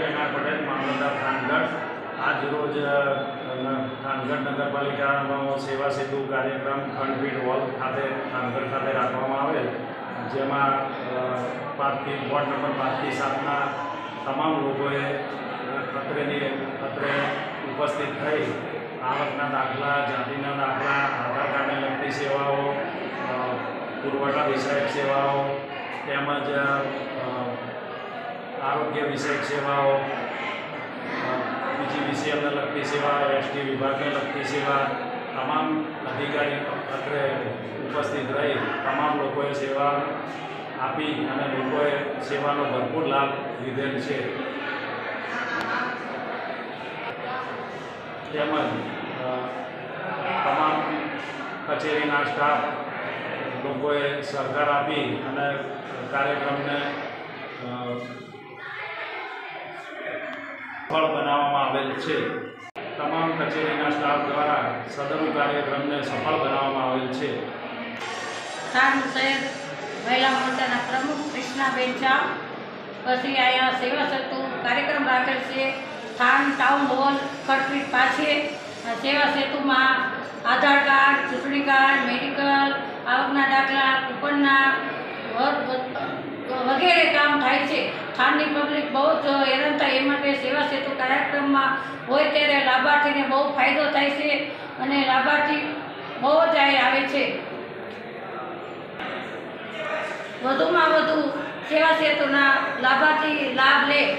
એના પટેલ મામલતદાર થાનગઢ આજ રોજ અ, થાનગઢ નગરપાલિકાનો સેવા સેતુ કાર્યક્રમ ખંડપીઠ હોલ ખાતે થાનગઢ ખાતે રાખવામાં આવેલ જેમાં પાંચથી વોર્ડ નંબર પાંચથી સાતના તમામ લોકોએ અત્રેની અત્રે ઉપસ્થિત થઈ આવકના દાખલા જાતિના દાખલા આધાર કાર્ડને લગતી સેવાઓ પુરવઠા વિષયક સેવાઓ તેમજ આરોગ્ય વિષયક સેવાઓ બીજી વિષયને લગતી સેવા એસટી વિભાગને લગતી સેવા, તમામ અધિકારી અત્રે ઉપસ્થિત રહી તમામ લોકોએ સેવા આપી અને લોકોએ સેવાનો ભરપૂર લાભ લીધેલ છે. તેમજ તમામ કચેરીના સ્ટાફ લોકોએ સહકાર આપી અને કાર્યક્રમને અ, સફળ બનાવવામાં આવેલ છે. તમામ કચેરીના સ્ટાફ દ્વારા સદરુ કાર્યક્રમને સફળ બનાવવામાં આવેલ છે. થાન શહેર મહિલા મોરચાના પ્રમુખ કૃષ્ણાબેન ચા પછી અહીંયા સેવા સેતુ કાર્યક્રમ રાખેલ છે. થાન ટાઉન હોલ ખટપીટ પાસે સેવા સેતુમાં આધાર કાર્ડ ચૂંટણી કાર્ડ મેડિકલ આવકના દાખલા કૂપનના વગેરે કામ થાય છે. થાનની પબ્લિક બહુ જ હેરાન માટે સેવા સેતુ કાર્યક્રમમાં હોય ત્યારે લાભાર્થીને બહુ ફાયદો થાય છે અને લાભાર્થી બહુ જ આવે છે. વધુમાં વધુ સેવા સેતુના લાભાર્થી લાભ લે.